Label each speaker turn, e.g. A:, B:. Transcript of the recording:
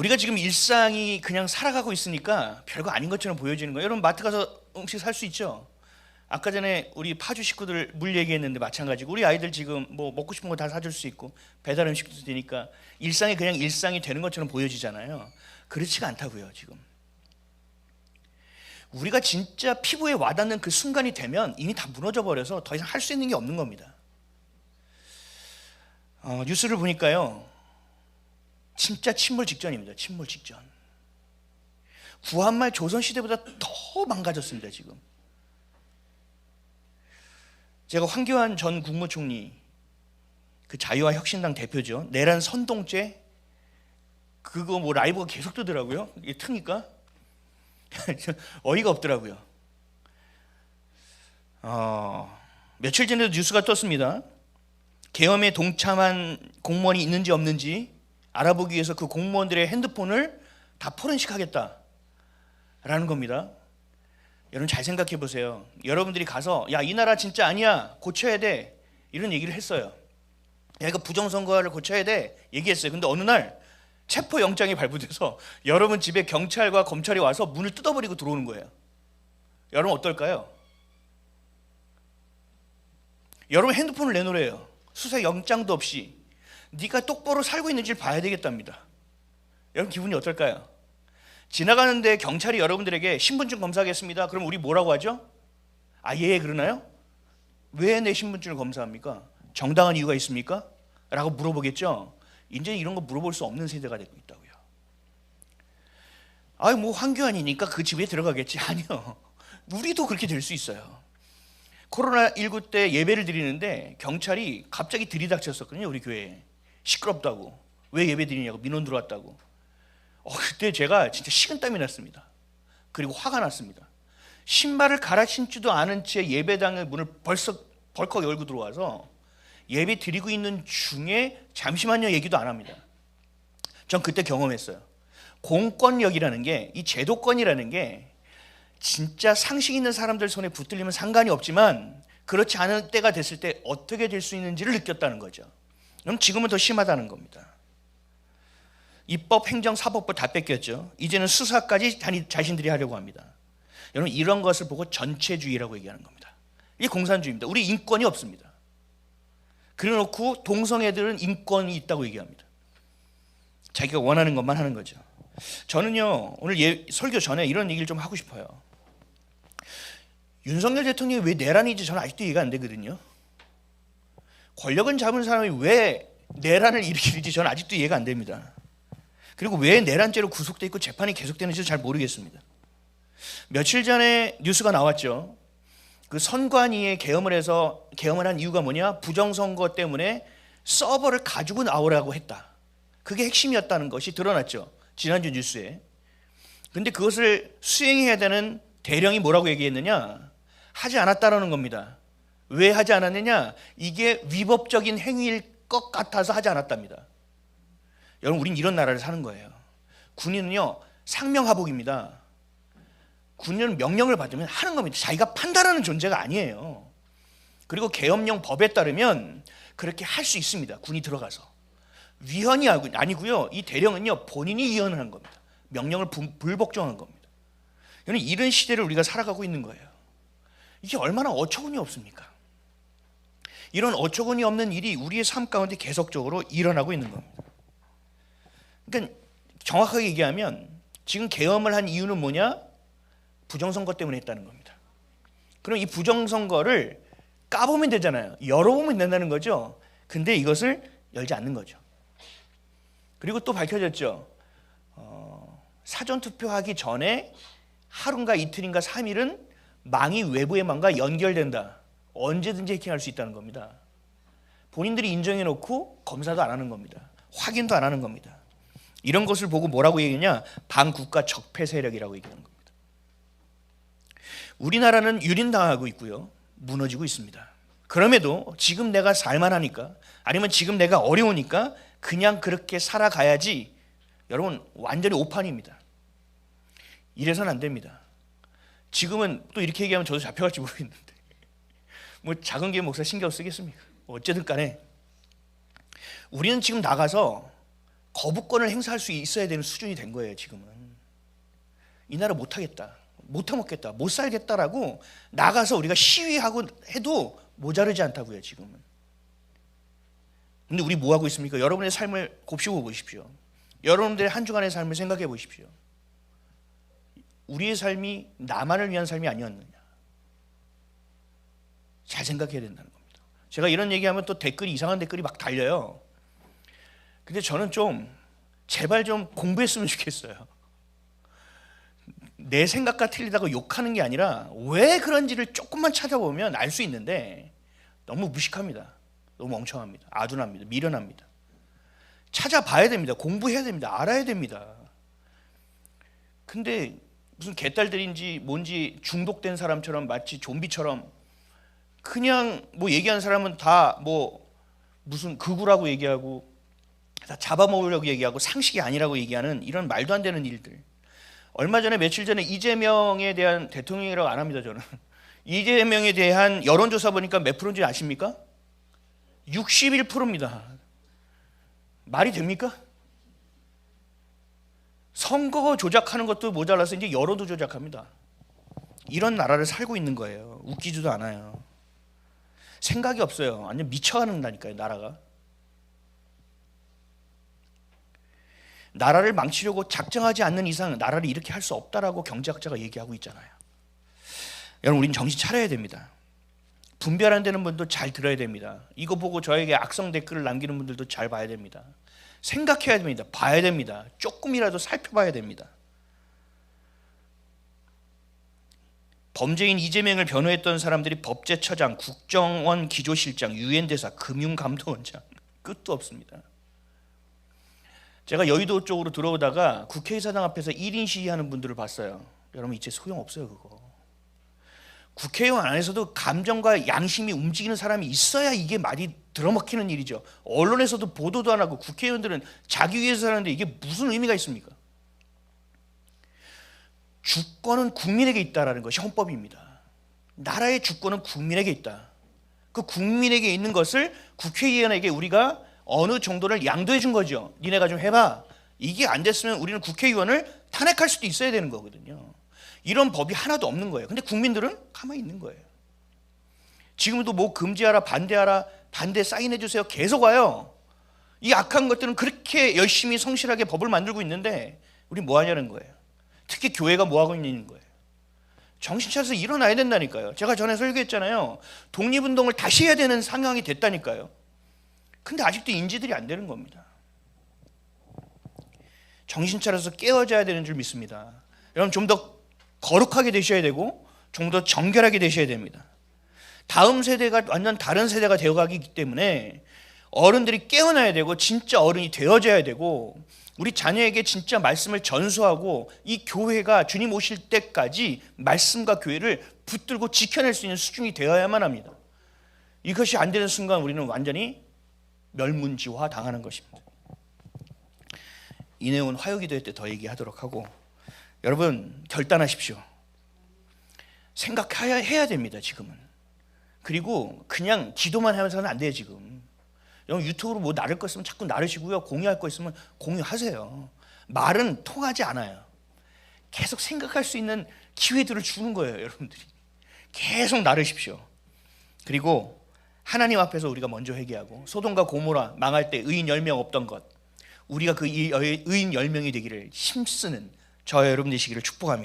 A: 우리가 지금 일상이 그냥 살아가고 있으니까 별거 아닌 것처럼 보여지는 거예요. 여러분 마트 가서 음식 살 수 있죠. 아까 전에 우리 파주 식구들 물 얘기했는데 마찬가지고 우리 아이들 지금 뭐 먹고 싶은 거 다 사줄 수 있고 배달 음식도 되니까 일상이 그냥 일상이 되는 것처럼 보여지잖아요. 그렇지가 않다고요 지금. 우리가 진짜 피부에 와닿는 그 순간이 되면 이미 다 무너져 버려서 더 이상 할 수 있는 게 없는 겁니다. 어, 뉴스를 보니까요, 진짜 침몰 직전입니다. 침몰 직전. 구한말 조선 시대보다 더 망가졌습니다. 지금. 제가 황교안 전 국무총리 그 자유와 혁신당 대표죠. 내란 선동죄 그거 뭐 라이브가 계속 뜨더라고요. 이게 트니까 어이가 없더라고요. 어, 며칠 전에도 뉴스가 떴습니다. 계엄에 동참한 공무원이 있는지 없는지 알아보기 위해서 그 공무원들의 핸드폰을 다 포렌식하겠다라는 겁니다. 여러분 잘 생각해 보세요. 여러분들이 가서 야 이 나라 진짜 아니야 고쳐야 돼 이런 얘기를 했어요. 야 이거 부정선거를 고쳐야 돼 얘기했어요. 근데 어느 날 체포 영장이 발부돼서 여러분 집에 경찰과 검찰이 와서 문을 뜯어버리고 들어오는 거예요. 여러분 어떨까요? 여러분 핸드폰을 내놓으래요. 수사 영장도 없이 네가 똑바로 살고 있는지를 봐야 되겠답니다. 여러분 기분이 어떨까요? 지나가는데 경찰이 여러분들에게 신분증 검사하겠습니다. 그럼 우리 뭐라고 하죠? 아, 예, 그러나요? 왜 내 신분증을 검사합니까? 정당한 이유가 있습니까? 라고 물어보겠죠? 이제 이런 거 물어볼 수 없는 세대가 되고 있다고요. 아유, 뭐 황교안이니까 그 집에 들어가겠지. 아니요. 우리도 그렇게 될 수 있어요. 코로나19 때 예배를 드리는데 경찰이 갑자기 들이닥쳤었거든요, 우리 교회에. 시끄럽다고. 왜 예배 드리냐고 민원 들어왔다고. 어, 그때 제가 진짜 식은땀이 났습니다. 그리고 화가 났습니다. 신발을 갈아 신지도 않은 채 예배당의 문을 벌써 벌컥 열고 들어와서 예배 드리고 있는 중에 잠시만요 얘기도 안 합니다. 전 그때 경험했어요. 공권력이라는 게 이 제도권이라는 게 진짜 상식 있는 사람들 손에 붙들리면 상관이 없지만 그렇지 않은 때가 됐을 때 어떻게 될 수 있는지를 느꼈다는 거죠. 그럼 지금은 더 심하다는 겁니다. 입법, 행정, 사법부 다 뺏겼죠. 이제는 수사까지 자신들이 하려고 합니다. 여러분 이런 것을 보고 전체주의라고 얘기하는 겁니다. 이게 공산주의입니다. 우리 인권이 없습니다. 그래놓고 동성애들은 인권이 있다고 얘기합니다. 자기가 원하는 것만 하는 거죠. 저는요 오늘 예, 설교 전에 이런 얘기를 좀 하고 싶어요. 윤석열 대통령이 왜 내란인지 저는 아직도 이해가 안 되거든요. 권력은 잡은 사람이 왜 내란을 일으키는지 저는 아직도 이해가 안 됩니다. 그리고 왜 내란죄로 구속돼 있고 재판이 계속되는지 잘 모르겠습니다. 며칠 전에 뉴스가 나왔죠. 그 선관위에 계엄을 해서 계엄을 한 이유가 뭐냐? 부정선거 때문에 서버를 가지고 나오라고 했다. 그게 핵심이었다는 것이 드러났죠. 지난주 뉴스에. 근데 그것을 수행해야 되는 대령이 뭐라고 얘기했느냐? 하지 않았다라는 겁니다. 왜 하지 않았느냐? 이게 위법적인 행위일 것 같아서 하지 않았답니다. 여러분, 우린 이런 나라를 사는 거예요. 군인은요, 상명하복입니다. 군인은 명령을 받으면 하는 겁니다. 자기가 판단하는 존재가 아니에요. 그리고 계엄령 법에 따르면 그렇게 할 수 있습니다. 군이 들어가서. 위헌이 아니고요. 이 대령은요, 본인이 위헌한 겁니다. 명령을 불복종한 겁니다. 이런 시대를 우리가 살아가고 있는 거예요. 이게 얼마나 어처구니 없습니까? 이런 어처구니 없는 일이 우리의 삶 가운데 계속적으로 일어나고 있는 겁니다. 그러니까 정확하게 얘기하면 지금 계엄을 한 이유는 뭐냐? 부정선거 때문에 했다는 겁니다. 그럼 이 부정선거를 까보면 되잖아요. 열어보면 된다는 거죠. 근데 이것을 열지 않는 거죠. 그리고 또 밝혀졌죠. 어, 사전 투표하기 전에 하루인가 이틀인가 3일은 망이 외부의 망과 연결된다. 언제든지 해킹할 수 있다는 겁니다. 본인들이 인정해 놓고 검사도 안 하는 겁니다. 확인도 안 하는 겁니다. 이런 것을 보고 뭐라고 얘기하냐? 반국가 적폐 세력이라고 얘기하는 겁니다. 우리나라는 유린당하고 있고요. 무너지고 있습니다. 그럼에도 지금 내가 살만하니까 아니면 지금 내가 어려우니까 그냥 그렇게 살아가야지 여러분 완전히 오판입니다. 이래서는 안 됩니다. 지금은 또 이렇게 얘기하면 저도 잡혀갈지 모르겠는데 뭐 작은 게 목사 신경 쓰겠습니까? 어쨌든 간에 우리는 지금 나가서 거부권을 행사할 수 있어야 되는 수준이 된 거예요, 지금은. 이 나라 못 하겠다. 못 해먹겠다. 못 살겠다라고 나가서 우리가 시위하고 해도 모자르지 않다고요, 지금은. 근데 우리 뭐 하고 있습니까? 여러분의 삶을 곱씹어 보십시오. 여러분들의 한 주간의 삶을 생각해 보십시오. 우리의 삶이 나만을 위한 삶이 아니었느냐. 잘 생각해야 된다는 겁니다. 제가 이런 얘기하면 또 댓글이 이상한 댓글이 막 달려요. 근데 저는 좀 제발 좀 공부했으면 좋겠어요. 내 생각과 틀리다고 욕하는 게 아니라 왜 그런지를 조금만 찾아보면 알 수 있는데 너무 무식합니다. 너무 멍청합니다. 아둔합니다. 미련합니다. 찾아봐야 됩니다. 공부해야 됩니다. 알아야 됩니다. 근데 무슨 개딸들인지 뭔지 중독된 사람처럼 마치 좀비처럼 그냥 뭐 얘기하는 사람은 다 뭐 무슨 극우라고 얘기하고 다 잡아먹으려고 얘기하고 상식이 아니라고 얘기하는 이런 말도 안 되는 일들. 얼마 전에 며칠 전에 이재명에 대한 대통령이라고 안 합니다 저는. 이재명에 대한 여론조사 보니까 몇 프로인지 아십니까? 61%입니다. 말이 됩니까? 선거 조작하는 것도 모자라서 이제 여론도 조작합니다. 이런 나라를 살고 있는 거예요. 웃기지도 않아요. 생각이 없어요. 완전 미쳐가는다니까요, 나라가. 나라를 망치려고 작정하지 않는 이상 나라를 이렇게 할 수 없다라고 경제학자가 얘기하고 있잖아요. 여러분, 우린 정신 차려야 됩니다. 분별 안 되는 분도 잘 들어야 됩니다. 이거 보고 저에게 악성 댓글을 남기는 분들도 잘 봐야 됩니다. 생각해야 됩니다. 봐야 됩니다. 조금이라도 살펴봐야 됩니다. 범죄인 이재명을 변호했던 사람들이 법제처장, 국정원 기조실장, 유엔 대사, 금융감독원장 끝도 없습니다. 제가 여의도 쪽으로 들어오다가 국회의사당 앞에서 1인 시위하는 분들을 봤어요. 여러분 이제 소용 없어요 그거. 국회의원 안에서도 감정과 양심이 움직이는 사람이 있어야 이게 말이 들어먹히는 일이죠. 언론에서도 보도도 안 하고 국회의원들은 자기 위해서 사는데 이게 무슨 의미가 있습니까? 주권은 국민에게 있다라는 것이 헌법입니다. 나라의 주권은 국민에게 있다. 그 국민에게 있는 것을 국회의원에게 우리가 어느 정도를 양도해 준 거죠. 니네가 좀 해봐. 이게 안 됐으면 우리는 국회의원을 탄핵할 수도 있어야 되는 거거든요. 이런 법이 하나도 없는 거예요. 근데 국민들은 가만히 있는 거예요. 지금도 뭐 금지하라, 반대하라, 반대 사인해 주세요. 계속 와요. 이 악한 것들은 그렇게 열심히 성실하게 법을 만들고 있는데 우리 뭐 하냐는 거예요. 특히 교회가 뭐 하고 있는 거예요. 정신 차려서 일어나야 된다니까요. 제가 전에 설교했잖아요. 독립운동을 다시 해야 되는 상황이 됐다니까요. 근데 아직도 인지들이 안 되는 겁니다. 정신 차려서 깨어져야 되는 줄 믿습니다. 여러분 좀 더 거룩하게 되셔야 되고 좀 더 정결하게 되셔야 됩니다. 다음 세대가 완전 다른 세대가 되어가기 때문에 어른들이 깨어나야 되고 진짜 어른이 되어져야 되고 우리 자녀에게 진짜 말씀을 전수하고 이 교회가 주님 오실 때까지 말씀과 교회를 붙들고 지켜낼 수 있는 수준이 되어야만 합니다. 이것이 안 되는 순간 우리는 완전히 멸문지화 당하는 것입니다. 이 내용은 화요기도회 때 더 얘기하도록 하고 여러분 결단하십시오. 생각해야 해야 됩니다. 지금은. 그리고 그냥 기도만 하면서는 안 돼요. 지금. 여러분 유튜브로 뭐 나를 거 있으면 자꾸 나르시고요. 공유할 거 있으면 공유하세요. 말은 통하지 않아요. 계속 생각할 수 있는 기회들을 주는 거예요. 여러분들이. 계속 나르십시오. 그리고 하나님 앞에서 우리가 먼저 회개하고 소돔과 고모라 망할 때 의인 10명 없던 것 우리가 그 의인 10명이 되기를 힘쓰는 저와 여러분 되시기를 축복합니다.